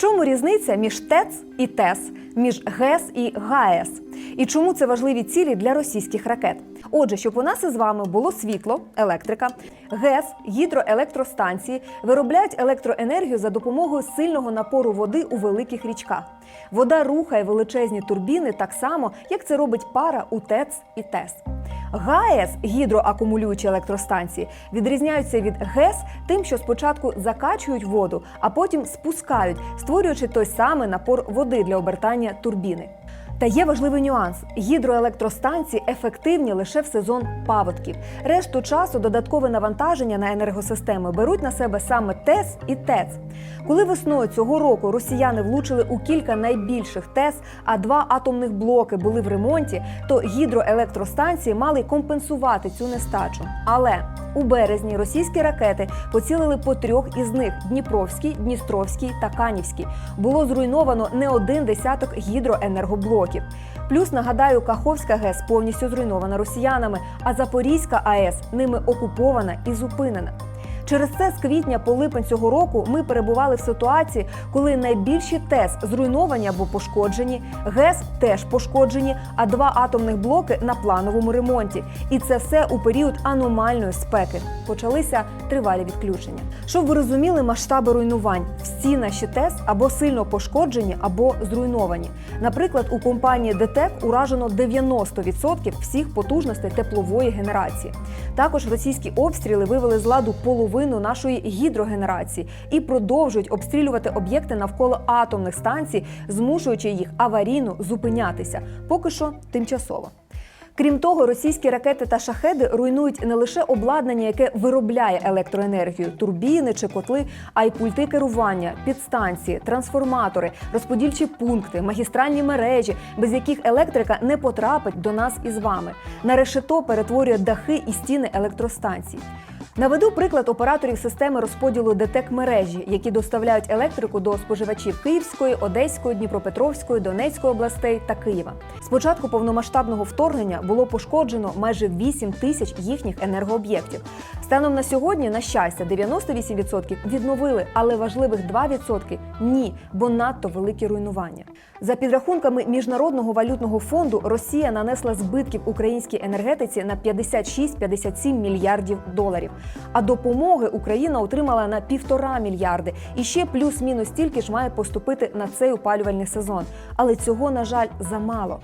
чому різниця між ТЕЦ і ТЕС, між ГЕС і ГАЕС? І чому це важливі цілі для російських ракет? Отже, щоб у нас із вами було світло, електрика, ГЕС, гідроелектростанції виробляють електроенергію за допомогою сильного напору води у великих річках. Вода рухає величезні турбіни так само, як це робить пара у ТЕЦ і ТЕС. ГАЕС гідроакумулюючі електростанції відрізняються від ГЕС тим, що спочатку закачують воду, а потім спускають, створюючи той самий напор води для обертання турбіни. Та є важливий нюанс: гідроелектростанції ефективні лише в сезон паводків. Решту часу додаткове навантаження на енергосистеми беруть на себе саме ТЕС і ТЕЦ. Коли весною цього року росіяни влучили у кілька найбільших ТЕС, а два атомних блоки були в ремонті, то гідроелектростанції мали компенсувати цю нестачу. Але у березні російські ракети поцілили по трьох із них: Дніпровський, Дністровський та Канівський. Було зруйновано не один десяток гідроенергоблоків. Плюс нагадаю, Каховська ГЕС повністю зруйнована росіянами, а Запорізька АЕС ними окупована і зупинена. Через це з квітня по липень цього року ми перебували в ситуації, коли найбільші ТЕС зруйновані або пошкоджені, ГЕС теж пошкоджені, а два атомних блоки на плановому ремонті. І це все у період аномальної спеки. Почалися тривалі відключення. Щоб ви розуміли масштаби руйнувань, всі наші ТЕС або сильно пошкоджені, або зруйновані. Наприклад, у компанії ДТЕК уражено 90% всіх потужностей теплової генерації. Також російські обстріли вивели з ладу половину нашої гідрогенерації і продовжують обстрілювати об'єкти навколо атомних станцій, змушуючи їх аварійно зупинятися, поки що тимчасово. Крім того, російські ракети та шахеди руйнують не лише обладнання, яке виробляє електроенергію, турбіни чи котли, а й пульти керування, підстанції, трансформатори, розподільчі пункти, магістральні мережі, без яких електрика не потрапить до нас із вами. На решето перетворює дахи і стіни електростанцій. Наведу приклад операторів системи розподілу ДТЕК мережі, які доставляють електрику до споживачів Київської, Одеської, Дніпропетровської, Донецької областей та Києва. З початку повномасштабного вторгнення було пошкоджено майже 8 тисяч їхніх енергооб'єктів. Станом на сьогодні, на щастя, 98% відновили, але важливих 2% – ні, бо надто великі руйнування. За підрахунками міжнародного валютного фонду, Росія нанесла збитків українській енергетиці на 56-57 мільярдів доларів. А допомоги Україна отримала на півтора мільярди. І ще плюс-мінус стільки ж має поступити на цей опалювальний сезон. Але цього, на жаль, замало.